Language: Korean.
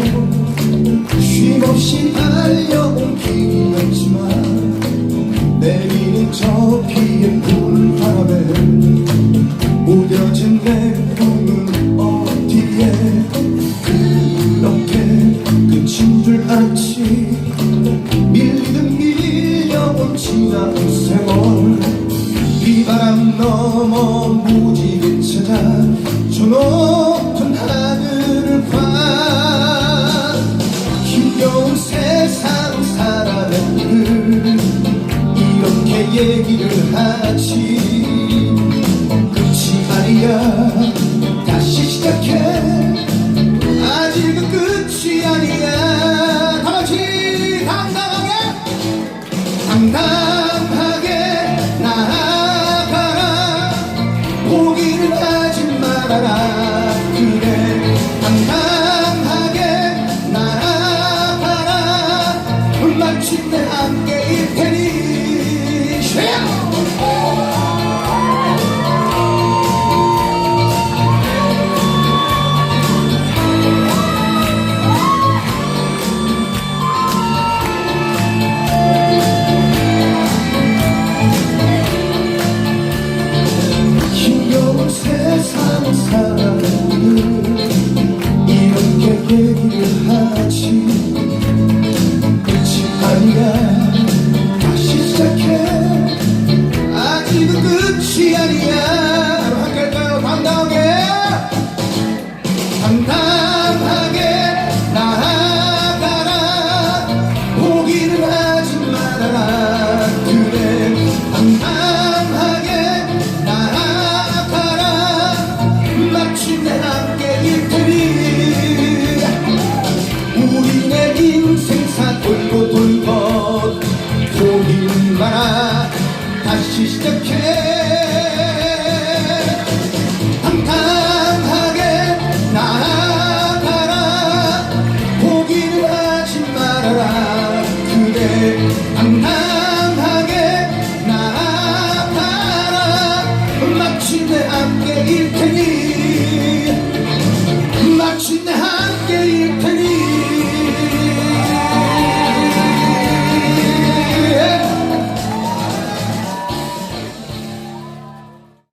고 쉼없이 달려온 길이었지만 내리는 저 비의 푸른 바람에 무뎌진 내 꿈은 어디에? 그렇게 끝인 줄 알지. 밀리든 밀려온 지나온 세월. 비바람 넘어 얘기를 하지. 끝이 말이야. 다시 시작해. 아직은 끝이 아니야. 다같이 당당하게 당당하게 나아가라. 포기를 하지 말아라. 그래 당당하게 나아가라. 마침내 함께 사람은 이렇게 얘기를 하지. 끝이 아니야 다시 시작해. 아직은 끝이 아니야 다시 시작해. 당당하게 나아가라. 포기는 하지 말아라. 그래 당당하게 나아가라. 마침내 함께일 테니